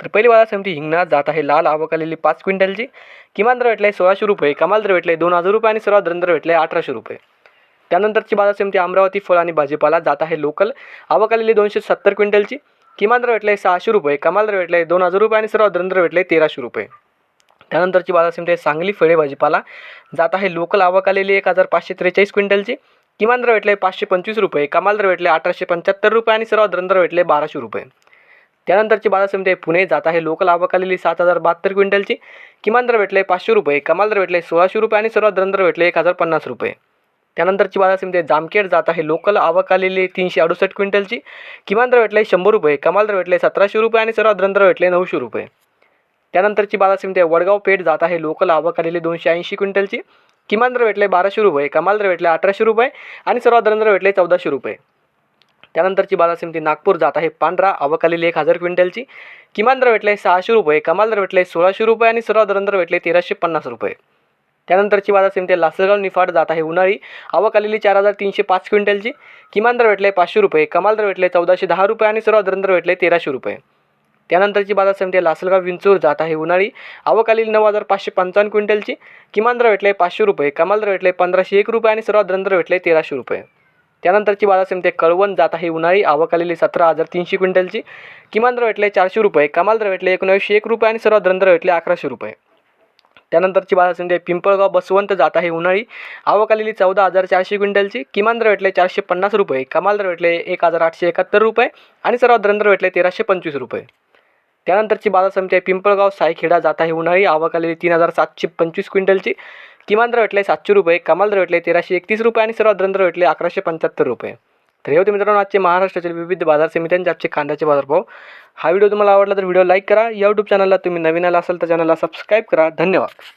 तर पहिली बाजार समिती हिंगणा जात आहे. लाल आवक आलेली पाच क्विंटलची. किमान दर भेटले सोळाशे रुपये. कमाल दर भेटले दोन हजार रुपये आणि सर्वात दर भेटले अठराशे रुपये. त्यानंतरची बाजार समिती अमरावती फळ आणि भाजीपाला जात आहे लोकल. आवक आलेली दोनशे सत्तर क्विंटलची. किमान दर भेटले सहाशे रुपये. कमाल दर भेटले दोन हजार रुपये आणि सर्वात दर भेटले तेराशे रुपये. त्यानंतरची बाजार समिती आहे सांगली फळे भाजीपाला. जात आहे लोकल. आवक आलेली एक हजार पाचशे त्रेचाळीस क्विंटलची. किमान दर भेटले पाचशे पंचवीस रुपये. कमाल दर भेटले अठराशे पंच्याहत्तर रुपये आणि सर्वात दर भेटले बाराशे रुपये. त्यानंतरची बाजार समिती आहे पुणे जात आहे. लोकल आवक आलेली सात हजार बहात्तर क्विंटलची. किमान दर भेटले पाचशे रुपये कमाल दर भेटले सोळाशे रुपये आणि सर्वात दर भेटले एक हजार पन्नास रुपये. त्यानंतरची बाजार समिती आहे जामखेड जात आहे. लोकल आवक आलेली तीनशे अडुसष्ट क्विंटलची. किमान दर भेटले शंभर रुपये कमाल दर भेटले सतराशे रुपये आणि सर्वात दर भेटले नऊशे रुपये. त्यानंतरची बाजार समिती आहे वडगाव पेठ जात आहे. लोकल आवक आलेली दोनशे ऐंशी क्विंटलची. किमान दर भेटले बाराशे रुपये कमाल दर भेटले अठराशे रुपये आणि सर्वात दर भेटले चौदाशे रुपये. त्यानंतरची बाजार समिती नागपूर जात आहे. पांढरा आवक आलेली एक हजार क्विंटलची. किमान दर भेटले सहाशे रुपये कमाल दर भेटले सोळाशे रुपये आणि सर्वात दर भेटले तेराशे पन्नास रुपये. त्यानंतरची बाजार समिती लासलगाव निफाड जात आहे. उन्हाळी आवक आलेली चार हजार तीनशे पाच क्विंटलची. किमान दर भेटले पाचशे रुपये कमाल दर भेटले चौदाशे दहा रुपये आणि सर्वात दर भेटले तेराशे रुपये. त्यानंतरची बाजार समिती लासलगाव विंचूर जात आहे. उन्हाळी आवक आलेली नऊ हजार पाचशे पंचावन्न क्विंटलची. किमान दर भेटले पाचशे रुपये कमाल दर भेटले पंधराशे एक रुपये आणि सर्वात दर भेटले तेराशे रुपये. त्यानंतरची बाजार समिती कळवण जात आहे. उन्हाळी आवक आलेली सतरा हजार तीनशे क्विंटलची. किमान दर भेटले चारशे रुपये. कमाल दर भेटले एकोणऐंशी एक रुपये आणि सर्वात दर भेटले अकराशे रुपये. त्यानंतरची बाजार समिती आहे पिंपळगाव बसवंत जात आहे. उन्हाळी आवक आलेली चौदा हजार चारशे क्विंटलची. किमान दर भेटले चारशे पन्नास रुपये. कमाल दर भेटले एक हजार आठशे एकाहत्तर रुपये आणि सर्वात दर भेटले तेराशे पंचवीस रुपये. त्यानंतरची बाजार समिती आहे पिंपळगाव सायखेडा जात आहे. उन्हाळी आवक आलेली तीन हजार सातशे पंचवीस क्विंटलची. किमान दर भेटले सातशे रुपये कमाल दर भेटले तेराशे एकतीस रुपये आणि सर्वात दर भेटले अकराशे पंच्याहत्तर रुपये. तर हे होते मित्रांनो आजचे महाराष्ट्रातील विविध बाजार समित्यांचे आजचे कांद्याचे बाजारभाव. हा व्हिडिओ तुम्हाला आवडला तर व्हिडिओ लाईक करा. या यूट्यूब चॅनलला तुम्ही नवीन आला असाल तर चॅनलला सबस्क्राईब करा. धन्यवाद.